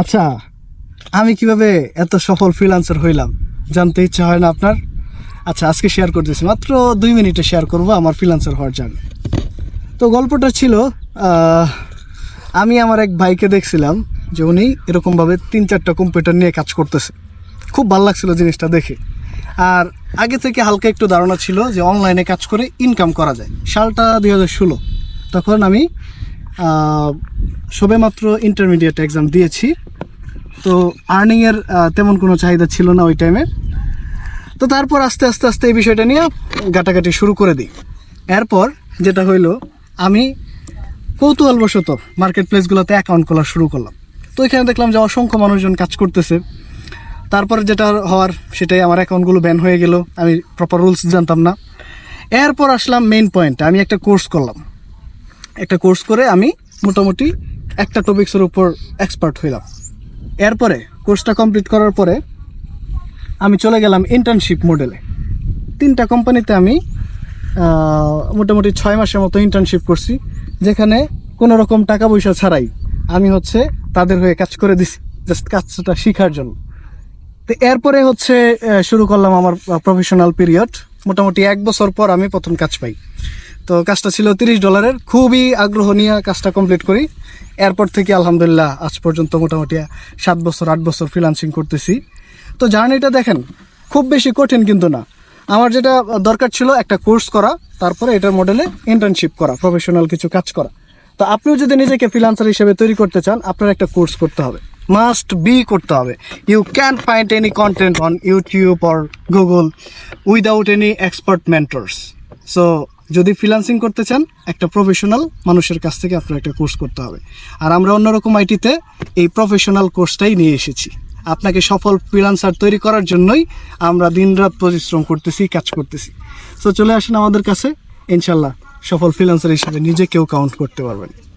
আচ্ছা আমি কীভাবে এত সফল ফ্রিলান্সার হইলাম? জানতে ইচ্ছা হয় না আপনার? আচ্ছা আজকে শেয়ার করতেছি। মাত্র দুই মিনিটে শেয়ার করব আমার ফ্রিলান্সার হওয়ার জার্নি তো গল্পটা ছিল আমি আমার এক ভাইকে দেখছিলাম যে উনি এরকমভাবে তিন চারটা কম্পিউটার নিয়ে কাজ করতেছে। খুব ভালো লাগছিল জিনিসটা দেখে। আর আগে থেকে হালকা একটু ধারণা ছিল যে অনলাইনে কাজ করে ইনকাম করা যায়। সালটা দুই হাজার ষোলো। তখন আমি সবেমাত্র ইন্টারমিডিয়েট এক্সাম দিয়েছি। তো আর্নিংয়ের তেমন কোনো চাহিদা ছিল না ওই টাইমে তো তারপর আস্তে আস্তে আস্তে এই বিষয়টা নিয়ে গাটাগাটি শুরু করে দিই। এরপর যেটা হইল, আমি কৌতূহলবশত মার্কেট প্লেসগুলোতে অ্যাকাউন্ট খোলা শুরু করলাম। তো এখানে দেখলাম যে অসংখ্য মানুষজন কাজ করতেছে। তারপর যেটা হওয়ার, সেটাই আমার অ্যাকাউন্টগুলো ব্যান হয়ে গেল। আমি প্রপার রুলস জানতাম না। এরপর আসলাম মেইন পয়েন্ট আমি একটা কোর্স করলাম। একটা কোর্স করে আমি মোটামুটি একটা টপিক্সের উপর এক্সপার্ট হইলাম। এরপরে কোর্সটা কমপ্লিট করার পরে আমি চলে গেলাম ইন্টার্নশিপ মডেলে তিনটা কোম্পানিতে আমি মোটামুটি ছয় মাসের মতো ইন্টার্নশিপ করছি, যেখানে কোনো রকম টাকা পয়সা ছাড়াই আমি হচ্ছে তাদের হয়ে কাজ করে দিছি জাস্ট কাজটা শেখার জন্য। তো এরপরে হচ্ছে শুরু করলাম আমার প্রফেশনাল পিরিয়ড মোটামুটি এক বছর পর আমি প্রথম কাজ পাই। তো কাজটা ছিল তিরিশ ডলারের। খুবই আগ্রহ নিয়ে কাজটা কমপ্লিট করি। এরপর থেকে আলহামদুলিল্লাহ আজ পর্যন্ত মোটামুটি সাত বছর, আট বছর ফ্রিলান্সিং করতেছি। তো জার্নিটা দেখেন, খুব বেশি কঠিন কিন্তু না। আমার যেটা দরকার ছিল একটা কোর্স করা, তারপরে এটার মডেলে ইন্টার্নশিপ করা প্রফেশনাল কিছু কাজ করা। তো আপনিও যদি নিজেকে ফ্রিলান্সার হিসেবে তৈরি করতে চান, আপনার একটা কোর্স করতে হবে। মাস্ট বি করতে হবে। You can find any content on YouTube or Google without any expert mentors so যদি ফ্রিলান্সিং করতে চান, একটা প্রফেশনাল মানুষের কাছ থেকে আপনার একটা কোর্স করতে হবে। আর আমরা অন্যরকম আইটিতে এই প্রফেশনাল কোর্সটাই নিয়ে এসেছি। আপনাকে সফল ফ্রিলান্সার তৈরি করার জন্যই আমরা দিনরাত পরিশ্রম করতেছি, কাজ করতেছি। তো চলে আসেন আমাদের কাছে। ইনশাল্লাহ সফল ফ্রিলান্সার হিসেবে নিজেকেও কাউন্ট করতে পারবেন।